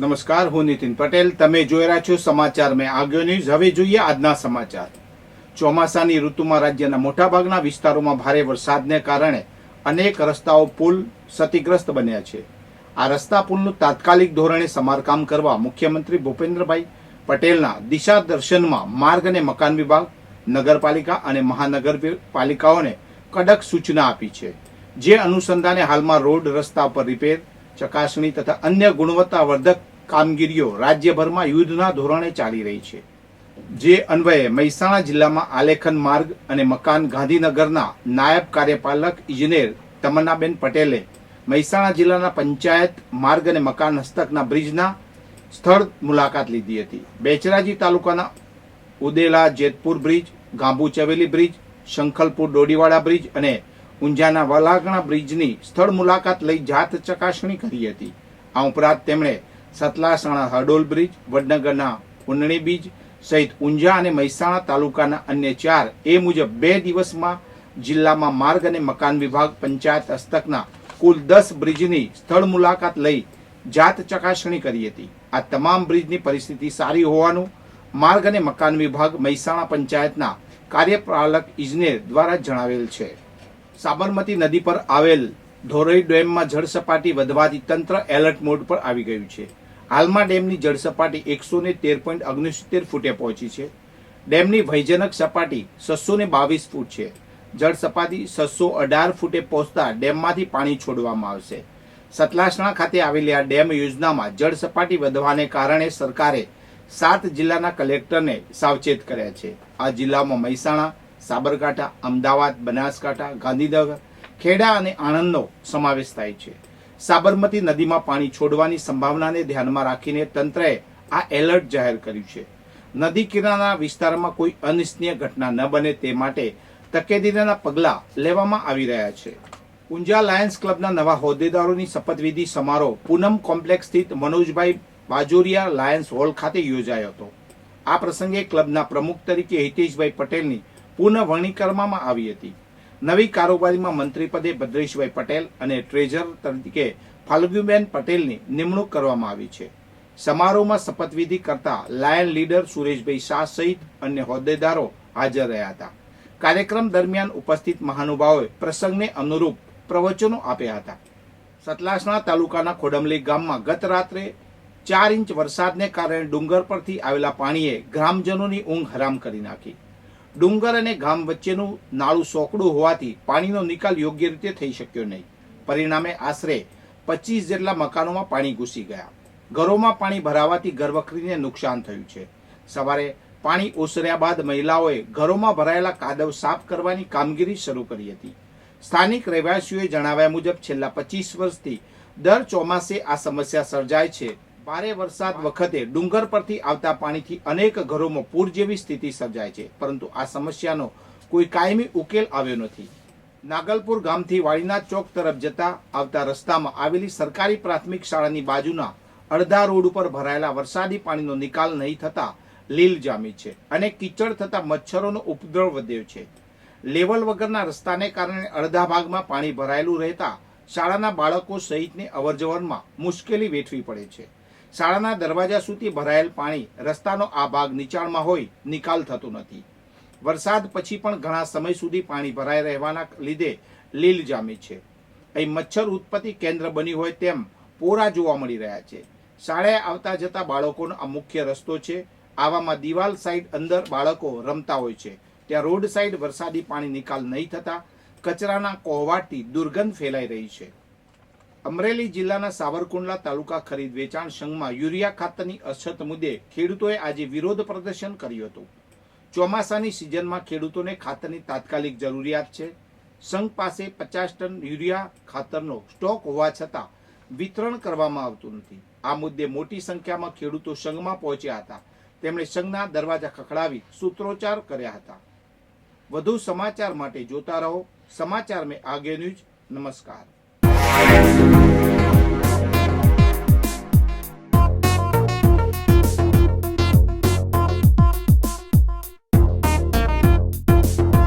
નમસ્કાર હું નીતિન પટેલ તમે જોઈ રહ્યા છો સમાચાર મેં આગળ ન્યૂઝ હવે જોઈએ આજના સમાચાર ચોમાસાની ઋતુમાં રાજ્યના મોટાભાગના વિસ્તારોમાં ભારે વરસાદને કારણે અનેક રસ્તાઓ પુલ ક્ષતિગ્રસ્ત બન્યા છે. આ રસ્તા પુલનું તાત્કાલિક ધોરણે સમારકામ કરવા મુખ્યમંત્રી ભૂપેન્દ્રભાઈ પટેલના દિશા દર્શનમાં માર્ગ અને મકાન વિભાગ, નગરપાલિકા અને મહાનગરપાલિકાઓને કડક સૂચના આપી છે. જે અનુસંધાને હાલમાં રોડ રસ્તા પર રિપેર, ચકાસણી તથા અન્ય ગુણવત્તાવર્ધક કામગીરીઓ રાજ્યભરમાં યુદ્ધના ધોરણે ચાલી રહી છે. જે અન્વયે મહેસાણા જિલ્લામાં આલેખન માર્ગ અને મકાન ગાંધીનગરના નાયબ કાર્યપાલક ઇજનેર તમન્નાબેન પટેલે મહેસાણા જિલ્લાના પંચાયત માર્ગ અને મકાન હસ્તકના બ્રિજના સ્થળ મુલાકાત લીધી હતી. બેચરાજી તાલુકાના Udela Jetpur bridge Gambu Chaveli bridge, Shankhalpur Dodiwada bridge અને ઊંઝાના વલાગણા બ્રિજની સ્થળ મુલાકાત લઈ જાત ચકાસણી કરી હતી. આ ઉપરાંત તેમણે સતલાસણા હરડોલ બ્રિજ, વડનગરના ઉંડણી બીજ સહિત ઊંઝા અને મહેસાણા તાલુકાના અન્ય ચાર, એ મુજબ બે દિવસમાં જિલ્લામાં માર્ગ અને મકાન વિભાગ, પંચાયત હસ્તકના કુલ દસ બ્રિજની સ્થળ મુલાકાત લઈ જાત ચકાસણી કરી હતી. આ તમામ બ્રિજની પરિસ્થિતિ સારી હોવાનું માર્ગ અને મકાન વિભાગ, મહેસાણા પંચાયતના કાર્યપાલક ઇજનેર દ્વારા જણાવેલ છે. સાબરમતી નદી પર આવેલ ધોરઈ ડેમમાં જળસપાટી વધવાથી તંત્ર એલર્ટ મોડ પર આવી ગયું છે. હાલમાં ડેમની જળસપાટી એકસો ને તેર પોઈન્ટ ઓગણસિત્તેર ફૂટે પહોંચી છે. ડેમની ભયજનક સપાટી છસો ને બાવીસ ફૂટ છે. જળ સપાટી છસો અઢાર ફૂટે પહોંચતા ડેમમાંથી પાણી છોડવામાં આવશે. સતલાસણા ખાતે આવેલી આ ડેમ યોજનામાં જળ સપાટી વધવાને કારણે સરકારે સાત જિલ્લાના કલેક્ટરને સાવચેત કર્યા છે. આ જિલ્લામાં મહેસાણા, સાબરકાંઠા, અમદાવાદ, બનાસકાંઠા, ગાંધીનગર, ખેડા અને આણંદનો સમાવેશ થાય છે. સાબરમતી નદીમાં પાણી છોડવાની સંભાવનાને ધ્યાનમાં રાખીને તંત્રએ આ એલર્ટ જાહેર કર્યું છે. નદી કિનારાના વિસ્તારમાં કોઈ અનિચ્છનીય ઘટના ન બને તે માટે તકેદારીના પગલાં લેવામાં આવી રહ્યા છે. ઊંઝા લાયન્સ ક્લબના નવા હોદ્દેદારોની શપથવિધિ સમારોહ પૂનમ કોમ્પ્લેક્સ સ્થિત મનોજભાઈ બાજોરિયા લાયન્સ હોલ ખાતે યોજાયો હતો. આ પ્રસંગે ક્લબના પ્રમુખ તરીકે હિતેશભાઈ પટેલની પુનઃ વરણી કરવામાં આવી હતી. નવી કારોબારીમાં મંત્રી પદે ભદ્રેશભાઈ પટેલ અને ટ્રેઝર તરીકે ફાલ્ગુબેન પટેલની નિમણૂક કરવામાં આવી છે. સમારોહમાં શપથવિધિ કરતા લાયન લીડર સુરેશભાઈ શાહ સહિત અન્ય હોદ્દેદારો હાજર રહ્યા હતા. કાર્યક્રમ દરમિયાન ઉપસ્થિત મહાનુભાવોએ પ્રસંગને અનુરૂપ પ્રવચનો આપ્યા હતા. સતલાસણા તાલુકાના ખોડમલી ગામમાં ગત રાત્રે ચાર ઇંચ વરસાદને કારણે ડુંગર પરથી આવેલા પાણીએ ગ્રામજનોની ઊંઘ હરામ કરી નાખી. ડુંગર અને ગામ વચ્ચેનું નાળું સોકડું હોવાથી પાણીનો નિકાલ યોગ્ય રીતે થઈ શક્યો નહીં. પરિણામે આશરે પચીસ જેટલા મકાનોમાં પાણી ઘૂસી ગયા. ઘરોમાં પાણી ભરાવાથી ઘરવખરીને નુકસાન થયું છે. સવારે પાણી ઓસર્યા બાદ મહિલાઓએ ઘરોમાં ભરાયેલા કાદવ સાફ કરવાની કામગીરી શરૂ કરી હતી. સ્થાનિક રહેવાસીઓએ જણાવ્યા મુજબ છેલ્લા પચીસ વર્ષથી દર ચોમાસે આ સમસ્યા સર્જાય છે. ભારે વરસાદ વખતે ડુંગર પરથી આવતા પાણીથી અનેક ઘરોમાં પૂર જેવી સ્થિતિ સર્જાય છે. પરંતુ આ સમસ્યાનો કોઈ કાયમી ઉકેલ આવ્યો નથી. નાગલપુર ગામથી વાળીનાથ ચોક તરફ જતા આવતા રસ્તામાં આવેલી સરકારી પ્રાથમિક શાળાની બાજુના અડધા રોડ ઉપર ભરાયેલા વરસાદી પાણીનો નિકાલ નહીં થતા લીલ જામી છે અને કીચડ થતા મચ્છરોનો ઉપદ્રવ વધ્યો છે. લેવલ વગરના રસ્તાને કારણે અડધા ભાગમાં પાણી ભરાયેલું રહેતા શાળાના બાળકો સહિતને અવરજવરમાં મુશ્કેલી વેઠવી પડે છે. શાળાના દરવાજા સુધી ભરાયેલ પાણી રસ્તાનો આ ભાગ નીચાણમાં હોય નિકાલ થતો નથી. વરસાદ પછી પણ ઘણા સમય સુધી પાણી ભરાઈ રહેવાના લીધે લીલ જામી છે. અહીં મચ્છર ઉત્પત્તિ કેન્દ્ર બની હોય તેમ પોરા જોવા મળી રહ્યા છે. શાળાએ આવતા જતા બાળકોનો આ મુખ્ય રસ્તો છે. આવામાં દિવાલ સાઈડ અંદર બાળકો રમતા હોય છે. ત્યાં રોડ સાઈડ વરસાદી પાણી નિકાલ નહીં થતા કચરાના કોહવાટથી દુર્ગંધ ફેલાઈ રહી છે. અમરેલી જિલ્લાના સાવરકુંડલા તાલુકા ખરીદ વેચાણ સંઘમાં યુરિયા ખાતરની અછત મુદ્દે ખેડૂતોએ આજે વિરોધ પ્રદર્શન કર્યું હતું. ચોમાસાની સિઝનમાં ખેડૂતોને ખાતરની તાત્કાલિક જરૂરિયાત છે. સંઘ પાસે પચાસ ટન યુરિયા ખાતરનો સ્ટોક હોવા છતાં વિતરણ કરવામાં આવતું નથી. આ મુદ્દે મોટી સંખ્યામાં ખેડૂતો સંઘમાં પહોંચ્યા હતા. તેમણે સંઘના દરવાજા ખખડાવી સૂત્રોચ્ચાર કર્યા હતા. વધુ સમાચાર માટે જોતા રહો. સમાચાર મેં આગે ન્યૂઝ નમસ્કાર.